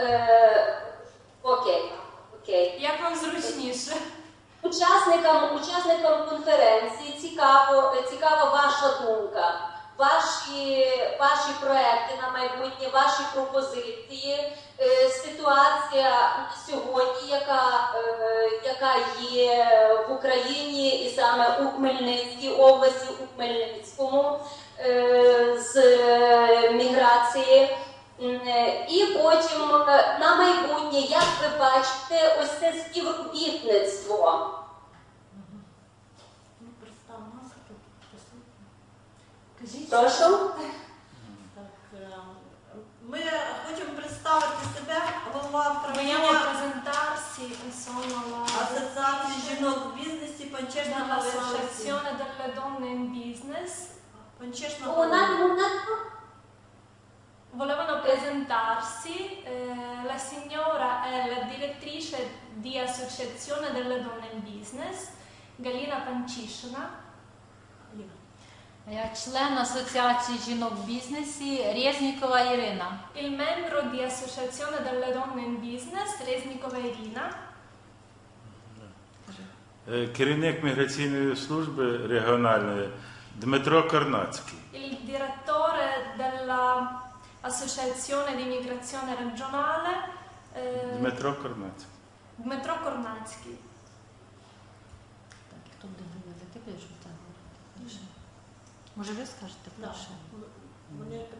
Е, окей, окей. Як вам зручніше? Учасникам, учасникам конференції цікаво, цікава ваша думка, ваші, ваші проекти на майбутнє, ваші пропозиції, е, ситуація сьогодні, яка, е, яка є в Україні і саме у Хмельницькій області, у Хмельницькому е, з міграції. І потім е, на майбутнє, як ви бачите, ось це співробітництво. Прошу. е, ми хочемо представити себе, голова правління presentarsi, Асоціації жінок в бізнесі Панчешна in Панчешна attimo. Volevano presentarsi, eh, la signora è la direttrice di Associazione delle Donne in Business, Galina Pancishna. Я член Асоціації жінок в бізнесі Резнікова Ірина. Il membro di Associazione delle Donne in Business, Resnikova Irina. Е, Керівник міграційної служби регіональної Дмитро Карнацький. dell'Associazione di Migrazione Regionale, eh, Дмитро Карнацький. Dmytro Kornacki. Так, хто буде говорити? Ти будеш так говорити? Може, ви скажете Да. перше?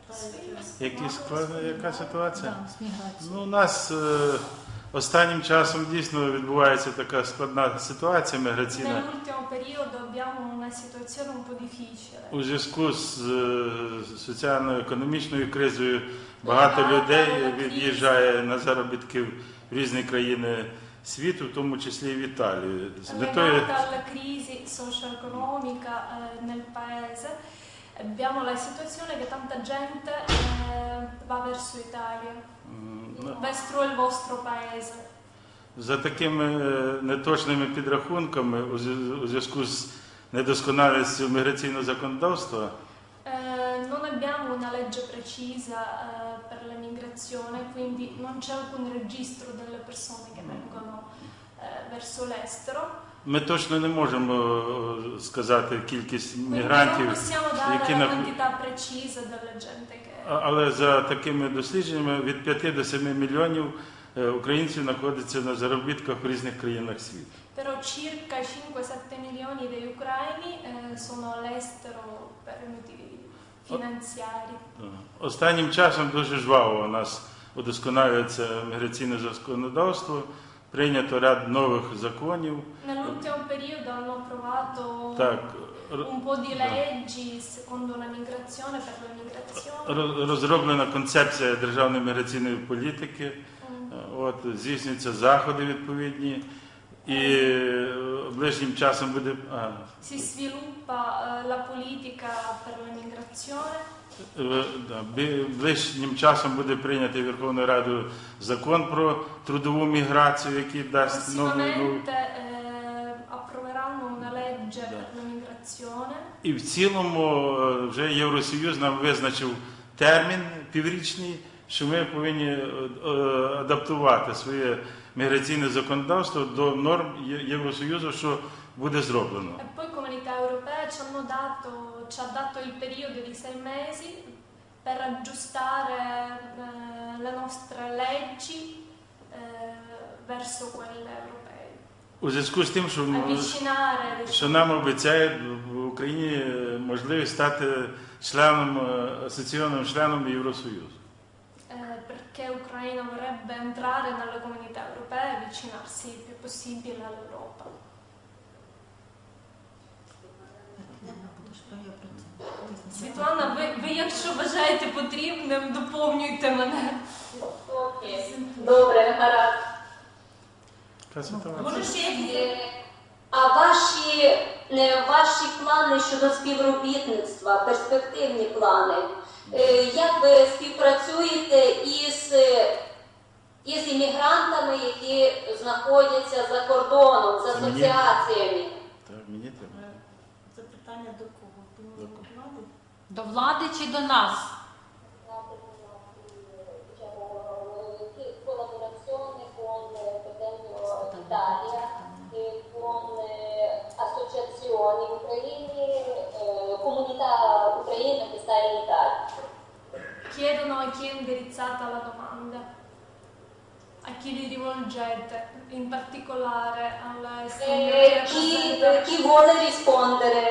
Питають, Які складно, яка ситуація? Да, з міграцією. Ну, у нас е, останнім часом дійсно відбувається така складна ситуація міграційна. Nell'ultimo periodo abbiamo una situazione un po' difficile. У зв'язку з е, соціально-економічною кризою багато людей від'їжджає на заробітки в різні країни світу, в тому числі і в Італію. З метою Legata alla crisi socio-economica eh, nel paese, abbiamo la situazione che tanta gente eh, va verso Italia, м, ну, verso il vostro paese. За такими е, неточними підрахунками у зв'яз- у зв'язку з недосконалістю міграційного законодавства Eh, non abbiamo una legge precisa eh, per la migrazione, quindi non c'è alcun registro delle persone che vengono eh, verso l'estero. Ми точно не можемо е, сказати кількість мігрантів, які на. Але за такими дослідженнями від 5 до 7 мільйонів е, українців знаходяться на заробітках в різних країнах світу. Però circa 5-7 milioni di ucraini eh, sono all'estero per motivi finanziari. Е, Останнім часом дуже жваво у нас удосконалюється міграційне законодавство, прийнято ряд нових законів. Nell'ultimo periodo hanno approvato Так, un po' di leggi secondo la migrazione, per la migrazione. роз- розроблена концепція державної міграційної політики. Е, От здійснюються заходи відповідні, і е, ближнім часом буде а, Si sviluppa eh, la politica per la migrazione. Е, ближнім часом буде прийнятий Верховною Радою закон про трудову міграцію, який дасть нову migrazione. І в цілому е, вже Євросоюз нам визначив термін піврічний, що ми повинні е, е, адаптувати своє міграційне законодавство до норм Євросоюзу, що буде зроблено. E poi Comunità Europea ci, hanno dato, ci ha dato il periodo di sei mesi per aggiustare eh, le nostre leggi eh, verso quelle europee, У зв'язку з тим, що, м- avvicinare що diciamo, нам обіцяють в Україні е, можливість стати членом е, асоційованим членом Євросоюзу. eh, perché Ucraina vorrebbe entrare nella comunità europea e avvicinarsi il più possibile all'Europa. Світлана, я про це. Світлана, ви, ви якщо вважаєте потрібним, доповнюйте мене. Окей. Добре, гаразд. Може ще якісь Е, А ваші, ваші плани щодо співробітництва, перспективні плани, е, як ви співпрацюєте із, е, із іммігрантами, які знаходяться за кордоном, з асоціаціями? кого? До влади? До влади чи до нас? comunità ucraina che sta in Italia. Chiedono a chi è indirizzata la domanda. A chi li rivolgete, in particolare al signor Е, Chi, chi vuole rispondere?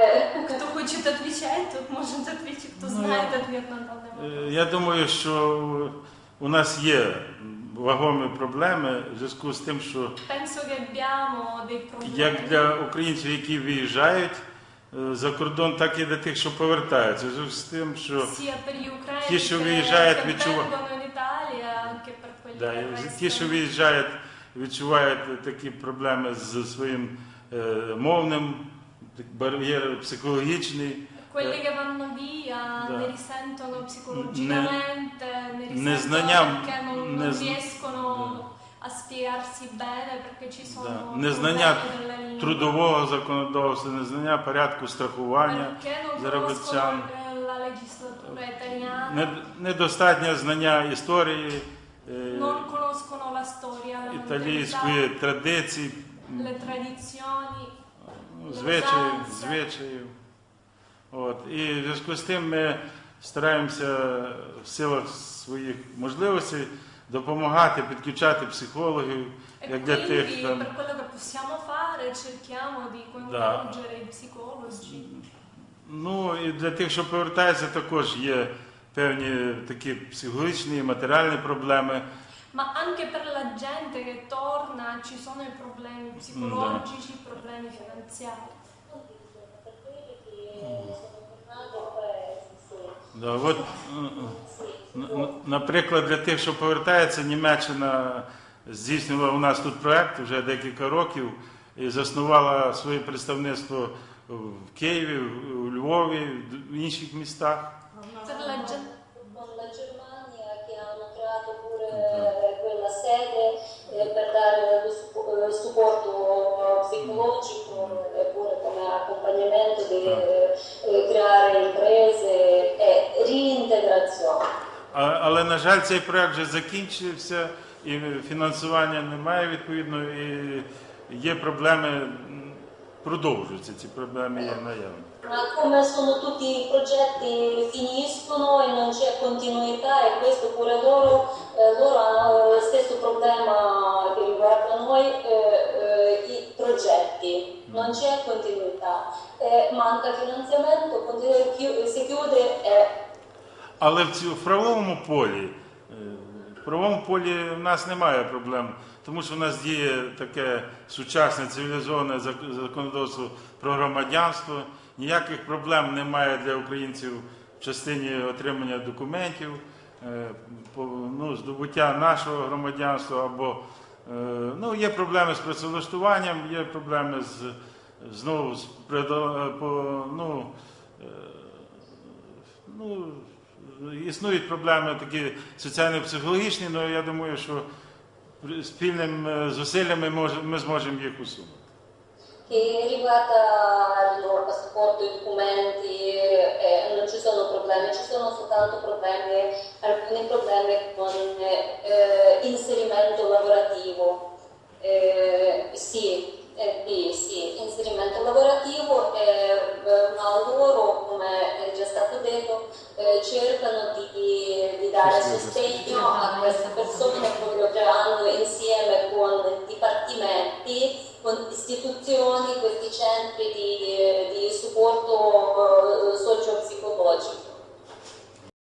Отвечать, тот может ответить, кто Ну, знает я- на вопрос. Е, Я думаю, що у нас є вагомі проблеми в зв'язку з тим, що Penso che abbiamo dei problemi. як для українців, які виїжджають е, за кордон, так і для тих, що повертаються. В зв'язку з тим, що sia per gli ucraini Chi ci che, viaggiaють, che відчува- vengono in Italia, anche per quelli да, ті, що виїжджають, відчувають такі проблеми з своїм е, мовним бар'єр психологічний. Quelli che vanno via Da. ne risentono psicologicamente, ne, ne risentono perché non, ne non riescono a spiegarsi bene perché ci sono Да. Незнання трудового законодавства, незнання порядку страхування, заробітчан. eh, недостатнє знання історії, е, non conoscono la storia, італійської традиції, le tradizioni. звичаїв, звичаїв. От. І в зв'язку з тим ми стараємося в силах своїх можливостей допомагати, підключати психологів, E як для тих quindi там. per quello che possiamo fare cerchiamo di coinvolgere i psicologi. Ну і для тих, що повертаються, також є певні такі психологічні і матеріальні проблеми. Ma anche per la gente che torna ci sono i problemi psicologici, i problemi finanziari. Да, от, наприклад, для тих, що повертаються, Німеччина здійснювала у нас тут проект вже декілька років і заснувала своє представництво в Києві, у Львові, в інших містах. Цей проект вже закінчився, і фінансування немає відповідно, і є проблеми, продовжуються ці проблеми e e eh, hanno lo stesso problema che riguarda noi, eh, eh, i progetti, non c'è continuità, Eh, manca finanziamento, continu- chi- si chiude e Але в цю правовому полі, е, в правовому полі в нас немає проблем, тому що в нас діє таке сучасне цивілізоване законодавство про громадянство. Ніяких проблем немає для українців в частині отримання документів, е, ну, здобуття нашого громадянства або е, ну, є проблеми з працевлаштуванням, є проблеми з знову з ну, Ну, існують проблеми такі соціально-психологічні, але я думаю, що е, зусиллями може- ми зможемо їх усунути. eh, eh, inserimento lavorativo. Eh, sì, eh, sì, sì, inserimento lavorativo e eh, ma loro, come è già stato detto, eh, cercano di, di dare sostegno a queste persone proprio creando insieme con dipartimenti con istituzioni, questi centri di, di supporto